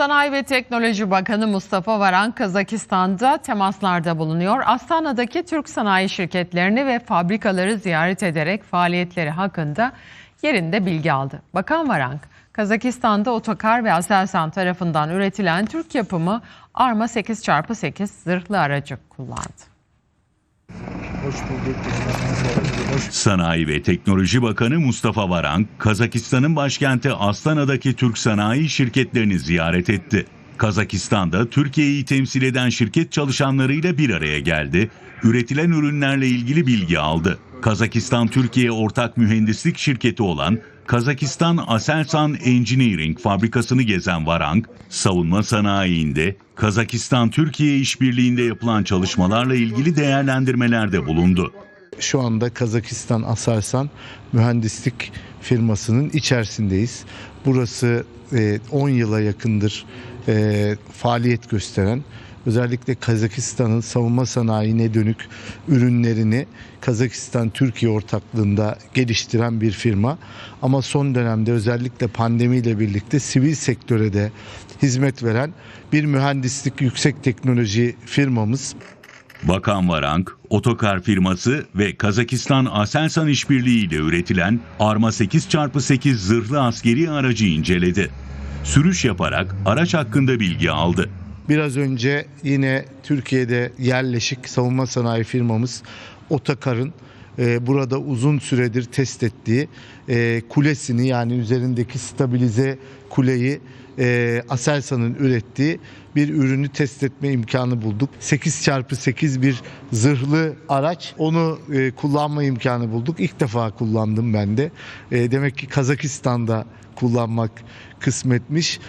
Sanayi ve Teknoloji Bakanı Mustafa Varank Kazakistan'da temaslarda bulunuyor. Astana'daki Türk sanayi şirketlerini ve fabrikaları ziyaret ederek faaliyetleri hakkında yerinde bilgi aldı. Bakan Varank, Kazakistan'da Otokar ve Aselsan tarafından üretilen Türk yapımı Arma 8x8 zırhlı aracı kullandı. Hoş bulduk. Sanayi ve Teknoloji Bakanı Mustafa Varank, Kazakistan'ın başkenti Astana'daki Türk sanayi şirketlerini ziyaret etti. Kazakistan'da Türkiye'yi temsil eden şirket çalışanlarıyla bir araya geldi, üretilen ürünlerle ilgili bilgi aldı. Kazakistan Türkiye ortak mühendislik şirketi olan Kazakistan Aselsan Engineering fabrikasını gezen Varank, savunma sanayiinde Kazakistan Türkiye işbirliğinde yapılan çalışmalarla ilgili değerlendirmelerde bulundu. Şu anda Kazakistan Aselsan mühendislik firmasının içerisindeyiz. Burası e, 10 yıla yakındır e, faaliyet gösteren özellikle Kazakistan'ın savunma sanayine dönük ürünlerini Kazakistan Türkiye ortaklığında geliştiren bir firma. Ama son dönemde özellikle pandemiyle birlikte sivil sektöre de hizmet veren bir mühendislik yüksek teknoloji firmamız. Bakan Varank, otokar firması ve Kazakistan Aselsan işbirliğiyle üretilen Arma 8x8 zırhlı askeri aracı inceledi. Sürüş yaparak araç hakkında bilgi aldı. Biraz önce yine Türkiye'de yerleşik savunma sanayi firmamız Otakar'ın e, burada uzun süredir test ettiği e, kulesini yani üzerindeki stabilize kuleyi e, Aselsan'ın ürettiği bir ürünü test etme imkanı bulduk. 8x8 bir zırhlı araç. Onu e, kullanma imkanı bulduk. İlk defa kullandım ben de. E, demek ki Kazakistan'da kullanmak kısmetmiş.